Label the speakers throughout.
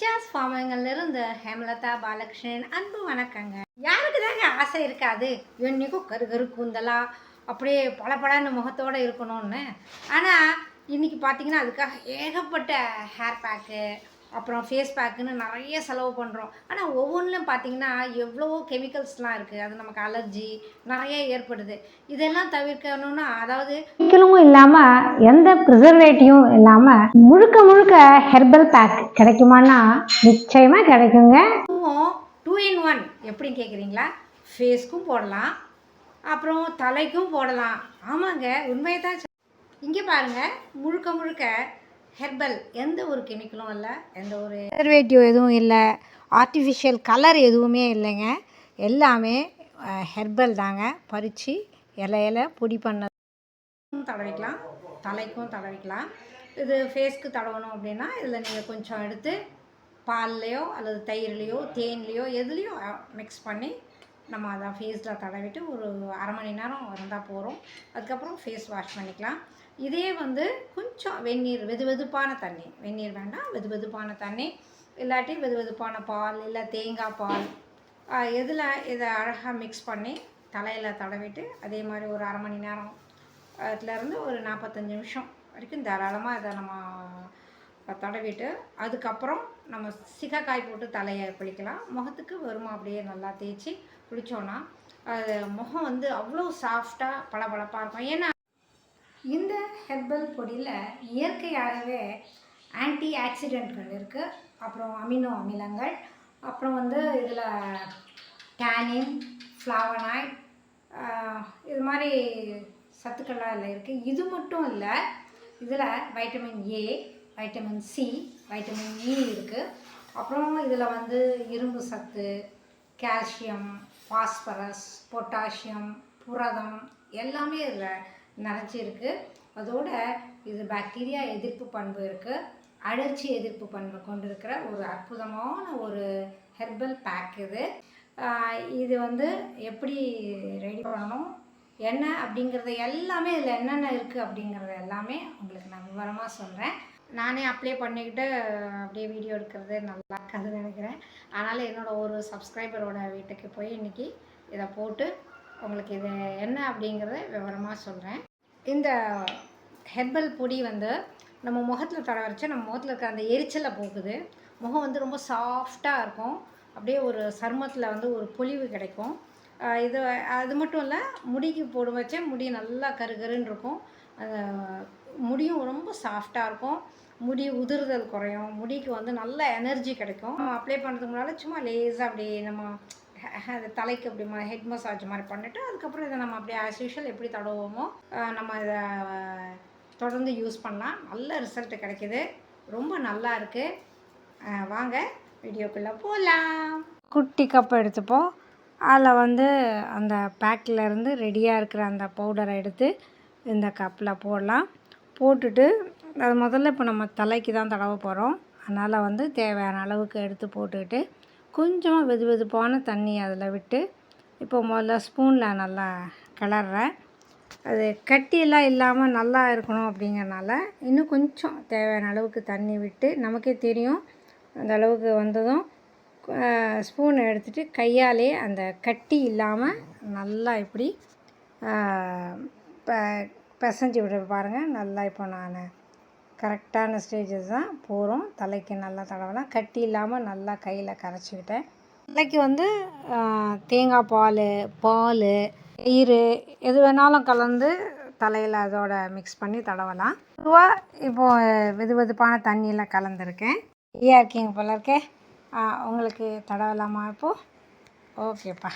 Speaker 1: Teachers ஃபார்மங்கள்லேருந்து Hemalatha Balakrishnan அன்பு வணக்கங்க. யாருக்கு தாங்க ஆசை இருக்காது? என்னைக்கும் கரு கரு கூந்தலா அப்படியே பளபளன்னு முகத்தோடு இருக்கணும்னு. ஆனால் இன்னைக்கு பார்த்தீங்கன்னா அதுக்காக ஏகப்பட்ட ஹேர் பேக்கு அப்புறம் ஃபேஸ் பேக்குன்னு நிறைய செலவு பண்ணுறோம் ஆனால் ஒவ்வொன்றிலும் பார்த்தீங்கன்னா எவ்வளவோ கெமிக்கல்ஸ்லாம் இருக்குது அது நமக்கு அலர்ஜி நிறைய ஏற்படுது. இதெல்லாம் தவிர்க்கணும்னா அதாவது
Speaker 2: கெமிக்கலும் இல்லாமல் எந்த ப்ரிசர்வேட்டிவும் இல்லாமல் முழுக்க முழுக்க ஹெர்பல் பேக் கிடைக்குமானா நிச்சயமாக கிடைக்குங்க.
Speaker 1: டூ இன் ஒன் எப்படின்னு கேட்குறீங்களா ஃபேஸ்க்கும் போடலாம். அப்புறம் தலைக்கும் போடலாம். ஆமாங்க உண்மையை தான் இங்கே பாருங்கள் முழுக்க முழுக்க ஹெர்பல் எந்த ஒரு கெமிக்கலும் இல்லை எந்த ஒரு ப்ரிசர்வேட்டிவ் எதுவும் இல்லை. ஆர்டிஃபிஷியல் கலர் எதுவுமே இல்லைங்க. எல்லாமே ஹெர்பல் தாங்க. பறித்து இலை இலை பொடி பண்ண தடவிக்கலாம். தலைக்கும் தடவிக்கலாம். இது ஃபேஸ்க்கு தடவணும் அப்படின்னா இதில் நீங்கள் கொஞ்சம் எடுத்து பால்லையோ அல்லது தயிர்லேயோ தேன்லேயோ எதுலேயோ மிக்ஸ் பண்ணி நம்ம அதை ஃபேஸில் தடவிட்டு ஒரு அரை மணி நேரம் இருந்தால் போகிறோம் அதுக்கப்புறம் ஃபேஸ் வாஷ் பண்ணிக்கலாம். இதே வந்து கொஞ்சம் வெந்நீர் வெது வெதுப்பான தண்ணி. வெந்நீர் வேண்டாம் வெது வெதுப்பான தண்ணி. இல்லாட்டி வெது வெதுப்பான பால் இல்லை தேங்காய் பால். எதில் இதை அழகாக மிக்ஸ் பண்ணி தலையில் தடவிட்டு அதே மாதிரி ஒரு அரை மணி நேரம் அதுலேருந்து ஒரு நாற்பத்தஞ்சு நிமிஷம் வரைக்கும் தாராளமாக இதை நம்ம தடவிட்டு அதுக்கப்புறம் நம்ம சிகக்காய் போட்டு தலையை குளிக்கலாம் முகத்துக்கு வருமா அப்படியே நல்லா தேய்ச்சி பிடிச்சோன்னா அது முகம் வந்து அவ்வளோ சாஃப்டாக பளபளப்பாக இருக்கும். ஏன்னா இந்த ஹெர்பல் பொடியில் இயற்கையாகவே ஆன்டி ஆக்சிடெண்ட்கள் இருக்குது அப்புறம் அமினோ அமிலங்கள். அப்புறம் வந்து இதில் டேனின் ஃப்ளாவனாய்ட் இது மாதிரி சத்துக்கள்லாம் இதில் இருக்குது இது மட்டும் இல்லை இதில் vitamin A vitamin C vitamin E இருக்குது அப்புறம் இதில் வந்து இரும்பு சத்து கால்சியம் பாஸ்பரஸ் பொட்டாசியம் புரதம் எல்லாமே இதில் நிறைஞ்சிருக்கு. அதோட இது பாக்டீரியா எதிர்ப்பு பண்பு இருக்குது அழற்சி எதிர்ப்பு பண்பு கொண்டிருக்கிற ஒரு அற்புதமான ஒரு ஹெர்பல் பேக் இது. இது வந்து எப்படி ரெடி பண்ணணும் என்ன அப்படிங்கிறது எல்லாமே இதில் என்னென்ன இருக்குது அப்படிங்கிறது எல்லாமே உங்களுக்கு நான் விவரமாக சொல்கிறேன் நானே அப்ளை பண்ணிக்கிட்டு அப்படியே வீடியோ எடுக்கிறது நல்லா இருக்காதுன்னு நினைக்கிறேன். அதனால் என்னோடய ஒரு சப்ஸ்கிரைபரோட வீட்டுக்கு போய் இன்றைக்கி இதை போட்டு உங்களுக்கு இது என்ன அப்படிங்கிறத விவரமாக சொல்கிறேன் இந்த ஹெர்பல் பொடி வந்து நம்ம முகத்தில் தடவரைச்சா நம்ம முகத்தில் இருக்கிற அந்த எரிச்சலை போக்குது முகம் வந்து ரொம்ப சாஃப்டாக இருக்கும். அப்படியே ஒரு சருமத்தில் வந்து ஒரு பொலிவு கிடைக்கும். இது அது மட்டும் இல்லை முடிக்கு போடும் வச்சே முடி நல்லா கருகருன்னு இருக்கும். முடியும் ரொம்ப சாஃப்டாக இருக்கும். முடி உதிர்தல் குறையும். முடிக்கு வந்து நல்ல எனர்ஜி கிடைக்கும். அப்ளை பண்ணுறதுக்கு முன்னால் சும்மா லேஸாக அப்படியே நம்ம ஹ- அது தலைக்கு அப்படி ஹெட் மசாஜ் மாதிரி பண்ணிவிட்டு அதுக்கப்புறம் இதை நம்ம அப்படியே ஆஸ் யூஷுவல் எப்படி தடவுவோமோ நம்ம இதை தொடர்ந்து யூஸ் பண்ணலாம் நல்ல ரிசல்ட் கிடைக்கிது ரொம்ப நல்லா இருக்குது வாங்க வீடியோக்குள்ளே போகலாம் குட்டி கப் எடுத்துப்போம் அதில் வந்து அந்த பேக்கில் இருந்து ரெடியாக இருக்கிற அந்த பவுடரை எடுத்து இந்த கப்பில் போடலாம் போட்டுட்டு அது முதல்ல இப்போ நம்ம தலைக்கு தான் தடவ போகிறோம் அதனால் வந்து தேவையான அளவுக்கு எடுத்து போட்டுக்கிட்டு கொஞ்சமாக வெது வெதுப்பான தண்ணி அதில் விட்டு இப்போ முதல்ல ஸ்பூனில் நல்லா கிளறேன் அது கட்டியெல்லாம் இல்லாமல் நல்லா இருக்கணும் அப்படிங்கறனால இன்னும் கொஞ்சம் தேவையான அளவுக்கு தண்ணி விட்டு நமக்கே தெரியும் அந்த அளவுக்கு வந்ததும் ஸ்பூன் எடுத்துகிட்டு கையாலே அந்த கட்டி இல்லாமல் நல்லா இப்படி இப்போ பிசைஞ்சு விட பாருங்கள் நல்லா இப்போ நான் கரெக்டான ஸ்டேஜஸ் தான் போகிறோம் தலைக்கு நல்லா தடவலாம். கட்டி இல்லாமல் நல்லா கையில் கரைச்சிக்கிட்டேன். தலைக்கு வந்து தேங்காய் பால் பால் தயிர் எது வேணாலும் கலந்து தலையில் அதோட மிக்ஸ் பண்ணி தடவலாம். பொதுவாக இப்போது வெது வெதுப்பான தண்ணியில் கலந்துருக்கேன். ஃப்ரீயாக இருக்கீங்க போல இருக்கே. உங்களுக்கு தடவலாமா இப்போது ஓகேப்பா.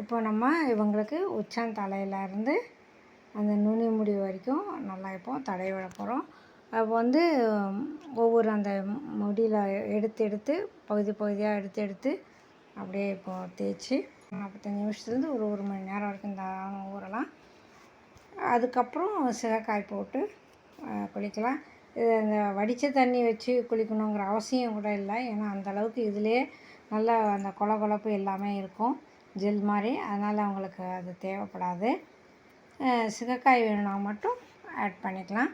Speaker 1: இப்போ நம்ம இவங்களுக்கு உச்சந்தலையில இருந்து அந்த நுனி முடி வரைக்கும் நல்லா இப்போ தடவி விட போகிறோம் அப்போ வந்து ஒவ்வொரு அந்த முடியில் எடுத்து எடுத்து பகுதி பகுதியாக எடுத்து எடுத்து அப்படியே இப்போ தேய்ச்சி நாற்பத்தஞ்சு நிமிஷத்துலேருந்து ஒரு ஒரு மணி நேரம் வரைக்கும் தாராளமாக ஊறலாம். அதுக்கப்புறம் சிகக்காய் போட்டு குளிக்கலாம். இது அந்த வடித்த தண்ணி வச்சு குளிக்கணுங்கிற அவசியம் கூட இல்லை. ஏன்னா அந்த அளவுக்கு இதுலேயே நல்லா அந்த கொல கொலப்பு எல்லாமே இருக்கும் ஜெல் மாதிரி. அதனால் அவங்களுக்கு அது தேவைப்படாது. சிகக்காய் வேணும்னா மட்டும் ஆட் பண்ணிக்கலாம்.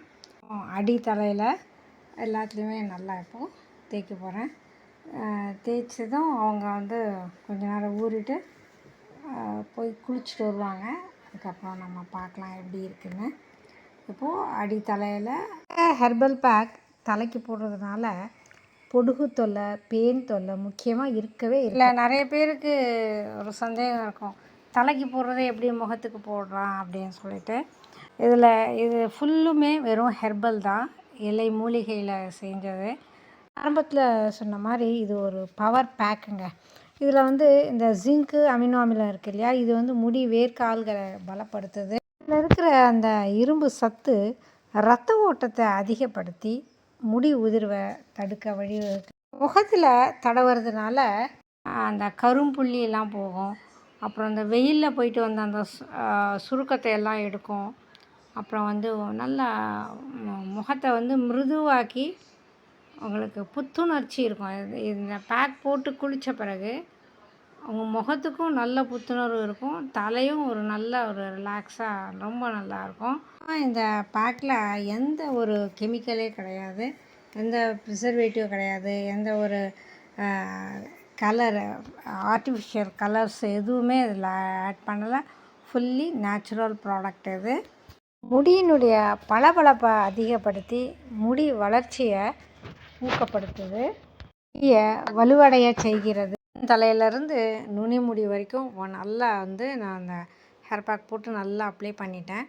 Speaker 1: அடி தலையில் எல்லாத்துலேயுமே நல்லா இப்போது தேய்க்க போகிறேன் தேய்ச்சதும் அவங்க வந்து கொஞ்ச நேரம் ஊறிட்டு போய் குளிச்சுட்டு வருவாங்க. அதுக்கப்புறம் நம்ம பார்க்கலாம் எப்படி இருக்குன்னு. இப்போது அடி தலையில் ஹெர்பல் பேக் தலைக்கு போடுறதுனால பொடுகு தொல்லை பேன் தொல்லை முக்கியமாக இருக்கவே இல்லை நிறைய பேருக்கு ஒரு சந்தேகம் இருக்கும். தலைக்கு போடுறதை எப்படி முகத்துக்கு போடுறான் அப்படின்னு சொல்லிட்டு இதில் இது ஃபுல்லுமே வெறும் ஹெர்பல் தான். இலை மூலிகையில் செஞ்சது. ஆரம்பத்தில் சொன்ன மாதிரி இது ஒரு பவர் பேக்குங்க இதில் வந்து இந்த ஜிங்க்கு அமினோ அமிலம் இருக்கு இல்லையா? இது வந்து முடி வேர்க்கால்களை பலப்படுத்துது. இதில் இருக்கிற அந்த இரும்பு சத்து ரத்த ஓட்டத்தை அதிகப்படுத்தி முடி உதிர்வை தடுக்க வழிவகுக்கு முகத்தில் தடவுறதுனால அந்த கரும்புள்ளியெல்லாம் போகும். அப்புறம் இந்த வெயிலில் போயிட்டு வந்த அந்த சுருக்கத்தை எல்லாம் எடுக்கும். அப்புறம் வந்து நல்லா முகத்தை வந்து மிருதுவாக்கி உங்களுக்கு புத்துணர்ச்சி இருக்கும். இது இந்த பேக் போட்டு குளித்த பிறகு உங்கள் முகத்துக்கும் நல்ல புத்துணர்வு இருக்கும். தலையும் ஒரு நல்ல ஒரு ரிலாக்ஸாக ரொம்ப நல்லாயிருக்கும் இந்த பேக்கில் எந்த ஒரு கெமிக்கலே கிடையாது. எந்த ப்ரிசர்வேட்டிவ் கிடையாது. எந்த ஒரு கலர் ஆர்டிஃபிஷியல் கலர்ஸ் எதுவுமே இதில் ஆட் பண்ணலை. ஃபுல்லி நேச்சுரல் ப்ராடக்ட் இது. முடியினுடைய பளபளப்பை அதிகப்படுத்தி முடி வளர்ச்சியை ஊக்கப்படுத்துது. முடியை வலுவடைய செய்கிறது. தலையிலேருந்து நுனி முடி வரைக்கும் நல்லா வந்து நான் அந்த ஹேர் பேக் போட்டு நல்லா அப்ளை பண்ணிட்டேன்.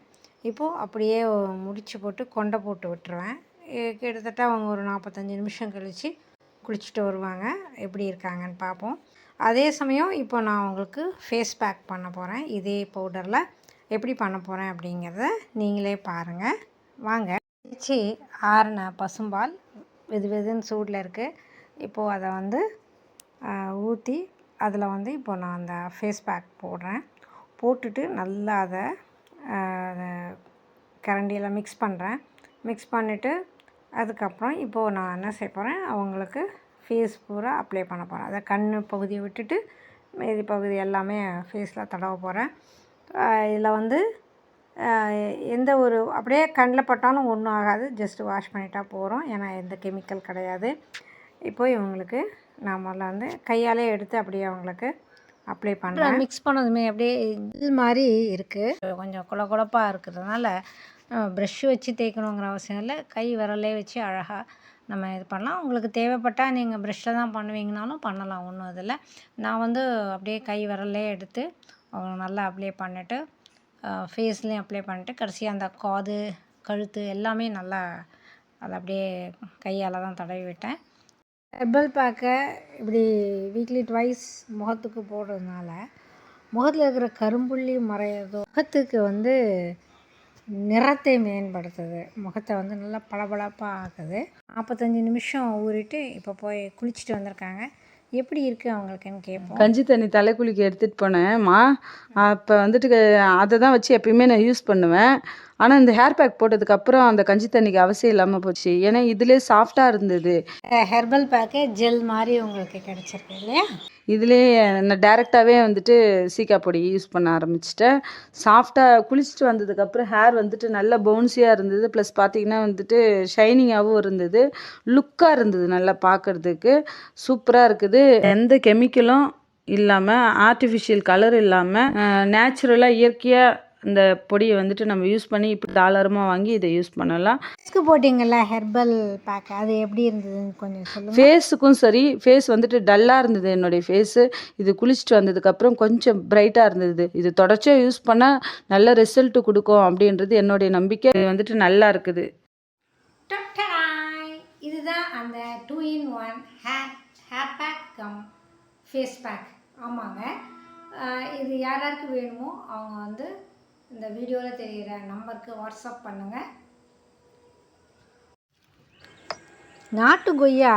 Speaker 1: இப்போது அப்படியே முடிச்சு போட்டு கொண்டை போட்டு விட்டுருவேன். கிட்டத்தட்ட அவங்க ஒரு நாற்பத்தஞ்சு நிமிஷம் கழித்து குளிச்சுட்டு வருவாங்க. எப்படி இருக்காங்கன்னு பார்ப்போம். அதே சமயம் இப்போ நான் உங்களுக்கு ஃபேஸ் பேக் பண்ண போகிறேன் இதே பவுடரில் எப்படி பண்ண போகிறேன் அப்படிங்கிறத நீங்களே பாருங்கள் வாங்க. வச்சு ஆறின பசும்பால். வெது வெதுன்னு சூடில் இருக்குது இப்போது அதை வந்து ஊற்றி அதில் வந்து இப்போ நான் அந்த ஃபேஸ் பேக் போடுறேன். போட்டுட்டு நல்லா அதை கரண்டியெல்லாம் அதை கரண்டியில் மிக்ஸ் பண்ணுறேன் மிக்ஸ் பண்ணிவிட்டு அதுக்கப்புறம் இப்போது நான் என்ன செய்ய போகிறேன் அவங்களுக்கு ஃபேஸ் பூரா அப்ளை பண்ண போகிறேன் அதை கண் பகுதியை விட்டுட்டு மீதி பகுதி எல்லாமே ஃபேஸில் தடவ போகிறேன் இதில் வந்து எந்த ஒரு அப்படியே கண்ணில் பட்டாலும் ஒன்றும் ஆகாது. ஜஸ்ட் வாஷ் பண்ணிட்டா போகிறோம் ஏன்னா எந்த கெமிக்கல் கிடையாது. இப்போ இவங்களுக்கு நான் முதல்ல வந்து கையாலே எடுத்து அப்படியே அவங்களுக்கு அப்ளை பண்ணுறேன் மிக்ஸ் பண்ணதுமே அப்படியே இது மாதிரி இருக்குது கொஞ்சம் குழ குழப்பாக இருக்கிறதுனால ப்ரஷ்ஷு வச்சு தேய்க்கணுங்கிற அவசியம் இல்லை. கை விரலே வச்சு அழகாக நம்ம இது பண்ணலாம். உங்களுக்கு தேவைப்பட்டால் நீங்கள் ப்ரஷ்ஷில் தான் பண்ணுவீங்கனாலும் பண்ணலாம். ஒன்றும் இதில். நான் வந்து அப்படியே கை விரலே எடுத்து அவங்க நல்லா அப்ளை பண்ணிவிட்டு ஃபேஸ்லேயும் அப்ளை பண்ணிட்டு கடைசியாக அந்த காது கழுத்து எல்லாமே நல்லா அதை அப்படியே கையால் தான் தடவி விட்டேன். ஹெர்பல் பேக்கை இப்படி வீக்லி ட்வைஸ் முகத்துக்கு போடுறதுனால முகத்தில் இருக்கிற கரும்புள்ளி மறையிறதோ முகத்துக்கு வந்து நிறத்தை மேம்படுத்துது. முகத்தை வந்து நல்லா பளபளப்பாக ஆக்குது. நாற்பத்தஞ்சு நிமிஷம் ஊறிட்டு இப்போ போய் குளிச்சுட்டு வந்திருக்காங்க. எப்படி இருக்குது அவங்களுக்குன்னு கேட்போம்
Speaker 3: கஞ்சி தண்ணி தலைக்குளிக்க எடுத்துகிட்டு போனேன்மா. அப்போ வந்துட்டு அதை தான் வச்சு எப்பயுமே நான் யூஸ் பண்ணுவேன். ஆனால் இந்த ஹேர் பேக் போட்டதுக்கப்புறம் அந்த கஞ்சி தண்ணிக்கு அவசியம் இல்லாமல் போச்சு. ஏன்னா இதிலே சாஃப்டாக இருந்தது.
Speaker 1: ஹெர்பல் பேக்கு ஜெல் மாதிரி உங்களுக்கு கிடச்சிருக்கு இல்லையா?
Speaker 3: இதுலேயே நான் டேரெக்டாகவே வந்துட்டு சீக்கா பொடி யூஸ் பண்ண ஆரம்பிச்சிட்டேன். சாஃப்டாக குளிச்சுட்டு வந்ததுக்கப்புறம் ஹேர் வந்துட்டு நல்ல பவுன்சியாக இருந்தது. ப்ளஸ் பார்த்தீங்கன்னா வந்துட்டு ஷைனிங்காகவும் இருந்தது. லுக்காக இருந்தது நல்லா பார்க்கறதுக்கு சூப்பராக இருக்குது. எந்த கெமிக்கலும் இல்லாமல் ஆர்டிஃபிஷியல் கலர் இல்லாமல் நேச்சுரலாக இயற்கையாக இந்த பொடியை வந்துட்டு நம்ம யூஸ் பண்ணி இப்படி டாலரமாக வாங்கி இதை யூஸ் பண்ணலாம்.
Speaker 1: ஃபேஸ்க்கு போட்டிங்கல்ல ஹெர்பல் பேக் அது எப்படி இருந்ததுன்னு கொஞ்சம் சொல்லுங்கள்
Speaker 3: ஃபேஸுக்கும் சரி ஃபேஸ் வந்துட்டு டல்லாக இருந்தது என்னுடைய ஃபேஸு இது குளிச்சுட்டு வந்ததுக்கப்புறம் கொஞ்சம் பிரைட்டாக இருந்தது. இது தொடர்ச்சியாக யூஸ் பண்ணால் நல்ல ரிசல்ட் கொடுக்கும் அப்படின்றது என்னுடைய நம்பிக்கை. இது வந்துட்டு நல்லா இருக்குது.
Speaker 1: இதுதான் அந்த two in one hair hair pack cum face pack ஆமாங்க இது யார் யாருக்கு வேணுமோ அவங்க வந்து இந்த வீடியோவில் தெரிகிற நம்பருக்கு வாட்ஸ்அப் பண்ணுங்கள் நாட்டு கொய்யா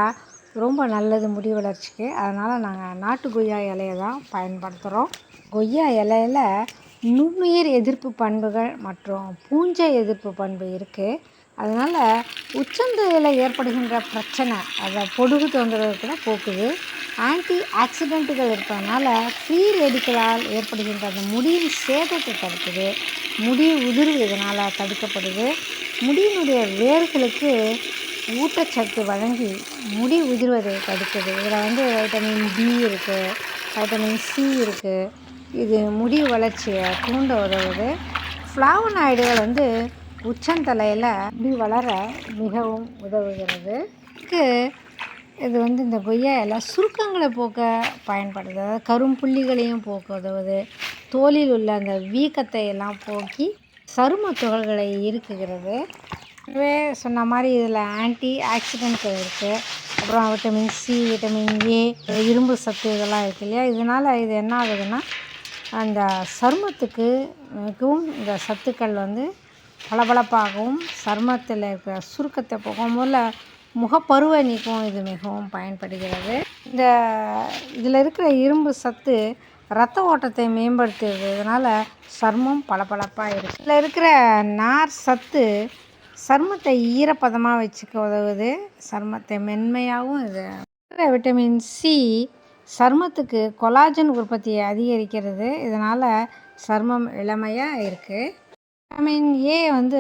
Speaker 1: ரொம்ப நல்லது முடி வளர்ச்சிக்கு. அதனால் நாங்கள் நாட்டு கொய்யா இலையை தான் பயன்படுத்துகிறோம் கொய்யா இலையில நுண்ணுயிர் எதிர்ப்பு பண்புகள் மற்றும் பூஞ்சை எதிர்ப்பு பண்பு இருக்குது அதனால் உச்சந்தையில் ஏற்படுகின்ற பிரச்சனை அதை பொடுகு தொந்தரவு கூட போக்குது. ஆன்டி ஆக்சிடெண்ட்டுகள் இருப்பதனால ஃப்ரீ ரேடிக்கலால் ஏற்படுகின்ற அந்த முடியின் சேதத்தை தடுக்குது. முடி உதிர்வு இதனால் தடுக்கப்படுது. முடியினுடைய வேர்களுக்கு ஊட்டச்சத்து வழங்கி முடி உதிர்வதை தடுக்குது. இதில் வந்து வைட்டமின் பி இருக்குது வைட்டமின் சி இருக்குது இது முடி வளர்ச்சியை தூண்ட உதவுது. ஃப்ளாவனாய்டுகள் வந்து உச்சந்தலையில் முடி வளர மிகவும் உதவுகிறது. இதுக்கு இது வந்து இந்த கொய்யா இலை சுருக்கங்களை போக்க பயன்படுது. அதாவது கரும்புள்ளிகளையும் போக்க உதவுது. தோலில் உள்ள அந்த வீக்கத்தை எல்லாம் போக்கி சரும துகள்களை இருக்குகிறது இதுவே சொன்ன மாதிரி இதில் ஆன்டி ஆக்சிடென்ட்கள் இருக்குது அப்புறம் விட்டமின் சி விட்டமின் ஏ இரும்பு சத்து இதெல்லாம் இருக்கு இல்லையா? இதனால் இது என்ன ஆகுதுன்னா அந்த சருமத்துக்கு மிகவும் இந்த சத்துக்கள் வந்து பளபளப்பாகவும் சருமத்தில் இருக்கிற சுருக்கத்தை போகும் முதல்ல முகப்பருவை நீக்கவும் இது மிகவும் பயன்படுகிறது. இந்த இதில் இருக்கிற இரும்பு சத்து ரத்த ஓட்டத்தை மேம்படுத்துகிறது இதனால் சர்மம் பளபளப்பாக இருக்குது இதில் இருக்கிற நார் சத்து சர்மத்தை ஈரப்பதமாக வச்சுக்க உதவுது. சருமத்தை மென்மையாகவும் இது இருக்கிற விட்டமின் சி சர்மத்துக்கு கொலாஜன் உற்பத்தியை அதிகரிக்கிறது. இதனால் சருமம் இளமையாக இருக்குது விட்டமின் ஏ வந்து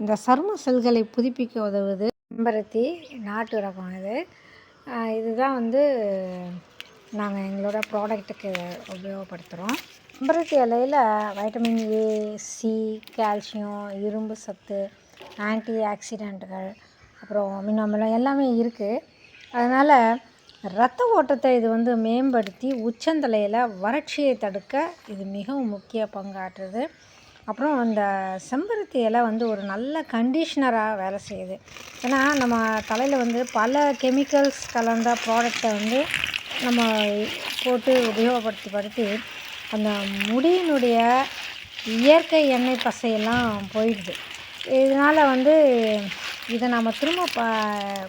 Speaker 1: இந்த சரும செல்களை புதுப்பிக்க உதவுது. செம்பருத்தி நாட்டு ரகம் இது. இதுதான் வந்து நாங்கள் எங்களோட ப்ராடக்ட்டுக்கு உபயோகப்படுத்துகிறோம் செம்பருத்தி இலையில் வைட்டமின் ஏ சி கால்சியம் இரும்பு சத்து ஆன்டி ஆக்சிடெண்ட்டுகள் அப்புறம் மின்னமிலம் எல்லாமே இருக்குது அதனால் இரத்த ஓட்டத்தை இது வந்து மேம்படுத்தி உச்சந்தலையில் வறட்சியை தடுக்க இது மிகவும் முக்கிய பங்காற்றுது. அப்புறம் அந்த செம்பருத்தி இலை வந்து ஒரு நல்ல கண்டிஷ்னராக வேலை செய்யுது. ஏன்னா நம்ம தலையில் வந்து பல கெமிக்கல்ஸ் கலந்த ப்ராடக்டை வந்து நம்ம போட்டு உபயோகப்படுத்தி படுத்தி அந்த முடியினுடைய இயற்கை எண்ணெய் பசையெல்லாம் போயிடுது. இதனால் வந்து இதை நாம் திரும்ப ப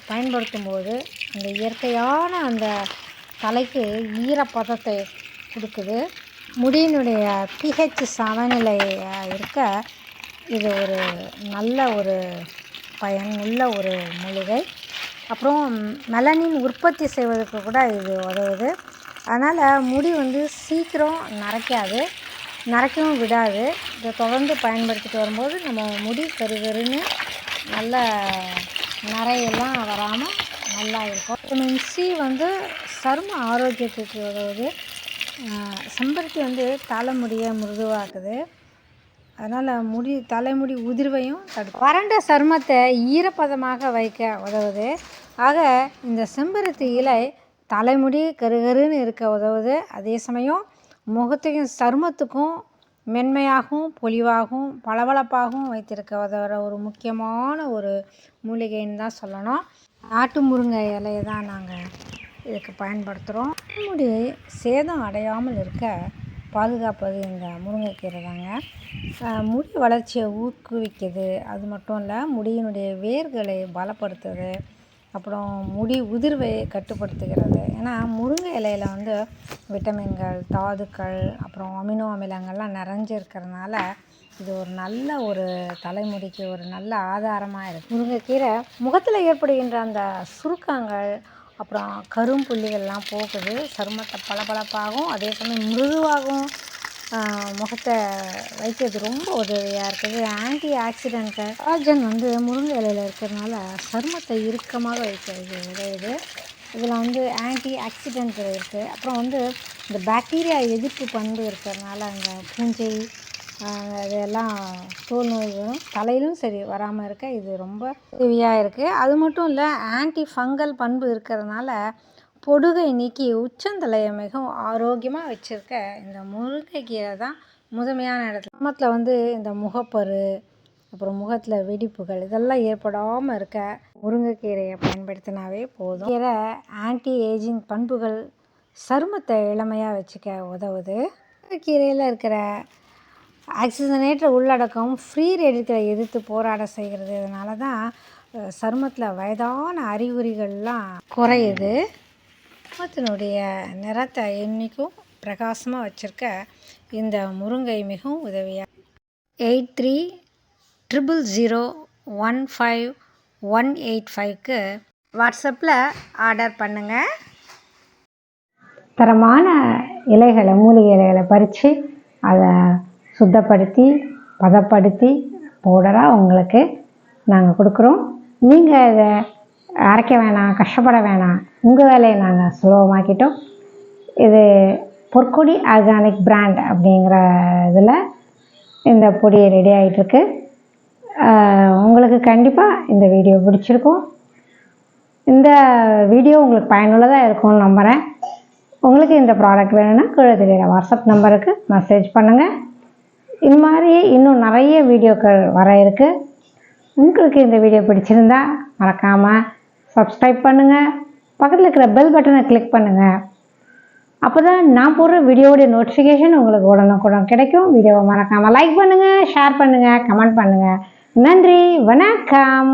Speaker 1: பயன்படுத்தும் போது அந்த இயற்கையான அந்த தலைக்கு ஈரப்பதத்தை கொடுக்குது. முடியினுடைய பிஹெச் சமநிலை இருக்க இது ஒரு நல்ல ஒரு பயனுள்ள ஒரு மூலிகை. அப்புறம் மெலனின் உற்பத்தி செய்வதற்கு கூட இது உதவுது. அதனால் முடி வந்து சீக்கிரம் நரைக்காது நரைக்கவும் விடாது. இதை தொடர்ந்து பயன்படுத்திட்டு வரும்போது நம்ம முடி கருகருன்னு நல்ல நரையெல்லாம் வராமல் நல்லா இருக்கும். விட்டமின் சி வந்து சரும ஆரோக்கியத்துக்கு உதவுது. செம்பருத்தி வந்து தலைமுடியை மிருதுவாக்குது. அதனால் முடி தலைமுடி உதிர்வையும் தடுக்கும். வறண்ட சருமத்தை ஈரப்பதமாக வைக்க உதவுது. ஆக இந்த செம்பருத்தி இலை தலைமுடி கருகருன்னு இருக்க உதவுது. அதே சமயம் முகத்தையும் சருமத்துக்கும் மென்மையாகவும் பொலிவாகவும் பளபளப்பாகவும் வைத்திருக்க உதவுற ஒரு முக்கியமான ஒரு மூலிகைன்னு தான் சொல்லணும். நாட்டு முருங்கை இலையை தான் நாங்கள் இதுக்கு பயன்படுத்துகிறோம். முடி சேதம் அடையாமல் இருக்க பாதுகாப்பது இந்த முருங்கைக்கீரை தாங்க. முடி வளர்ச்சியை ஊக்குவிக்குது. அது மட்டும் இல்லை முடியினுடைய வேர்களை பலப்படுத்துது. அப்புறம் முடி உதிர்வை கட்டுப்படுத்துகிறது. ஏன்னா முருங்கை இலையில் வந்து விட்டமின்கள் தாதுக்கள் அப்புறம் அமினோ அமிலங்கள்லாம் நிறைஞ்சிருக்கிறதுனால இது ஒரு நல்ல ஒரு தலைமுடிக்கு ஒரு நல்ல ஆதாரமாக இருக்குது முருங்கைக்கீரை முகத்தில் ஏற்படுகின்ற அந்த சுருக்கங்கள் அப்புறம் கரும்புள்ளிகள்லாம் போகுது. சருமத்தை பளபளப்பாகவும் அதே சமயம் மிருதுவாகவும் முகத்தை வைக்கிறது ரொம்ப உதவியாக இருக்குது. ஆன்டி ஆக்சிடென்ட்டு ஆக்சிஜன் வந்து முருங்கை இலையில் இருக்கிறதுனால சருமத்தை இறுக்கமாக வைக்கிறது உதவுது இதில் வந்து ஆன்டி ஆக்சிடென்ட் இருக்குது அப்புறம் வந்து இந்த பாக்டீரியா எதிர்ப்பு பண்பு இருக்கிறதுனால அந்த பூஞ்சை இதெல்லாம் தோல் நோய்களும் தலையிலும் சரி வராமல் இருக்க இது ரொம்ப உதவியாக இருக்குது அது மட்டும் இல்லை ஆன்டி ஃபங்கல் பண்பு இருக்கிறதுனால பொடுகை நீக்கி உச்சந்தலையை மிகவும் ஆரோக்கியமாக வச்சுருக்க இந்த முருங்கைக்கீரை தான் முதன்மையான இடத்துல. கிராமத்தில் வந்து இந்த முகப்பரு அப்புறம் முகத்தில் வெடிப்புகள் இதெல்லாம் ஏற்படாமல் இருக்க முருங்கைக்கீரையை பயன்படுத்தினாவே போதும். கீரை ஆன்டி ஏஜிங் பண்புகள் சருமத்தை இளமையாக வச்சுக்க உதவுது. கீரையில் இருக்கிற ஆக்சிஜனேற்ற உள்ளடக்கம் ஃப்ரீ ரேடிக்கலை எதிர்த்து போராட செய்கிறது. இதனால தான் சருமத்தில் வயதான அறிகுறிகள்லாம் குறையுது. சருமத்தினுடைய நிறத்தை இன்றைக்கும் பிரகாசமாக வச்சுருக்க இந்த முருங்கை மிகவும் உதவியாக eight three triple zero one five one eight ஃபைவ்க்கு வாட்ஸ்அப்பில் ஆர்டர் பண்ணுங்கள்
Speaker 2: தரமான இலைகளை மூலிகை இலைகளை பறித்து அதை சுத்தப்படுத்தி பதப்படுத்தி பவுடராக உங்களுக்கு நாங்கள் கொடுக்குறோம். நீங்கள் இதை
Speaker 1: அரைக்க வேணாம் கஷ்டப்பட வேணாம். உங்கள் வேலையை நாங்கள் சுலபமாக்கிட்டோம். இது பொற்கொடி ஆர்கானிக் பிராண்ட் அப்படிங்கிற இதில் இந்த பொடி ரெடி ஆகிட்டுருக்கு உங்களுக்கு கண்டிப்பாக இந்த வீடியோ பிடிச்சிருக்கும். இந்த வீடியோ உங்களுக்கு பயனுள்ளதாக இருக்கும்னு நம்புகிறேன் உங்களுக்கு இந்த ப்ராடக்ட் வேணும்னா கீழே தெரியுற வாட்ஸ்அப் நம்பருக்கு மெசேஜ் பண்ணுங்கள் இது மாதிரி இன்னும் நிறைய வீடியோக்கள் வர இருக்குது உங்களுக்கு இந்த வீடியோ பிடிச்சிருந்தா மறக்காமல் சப்ஸ்கிரைப் பண்ணுங்கள் பக்கத்தில் இருக்கிற பெல் பட்டனை கிளிக் பண்ணுங்கள் அப்போ தான் நான் போடுற வீடியோவுடைய நோட்டிஃபிகேஷன் உங்களுக்கு உடனுக்குடன் கிடைக்கும். வீடியோவை மறக்காமல் லைக் பண்ணுங்கள் ஷேர் பண்ணுங்கள் கமெண்ட் பண்ணுங்கள் நன்றி வணக்கம்.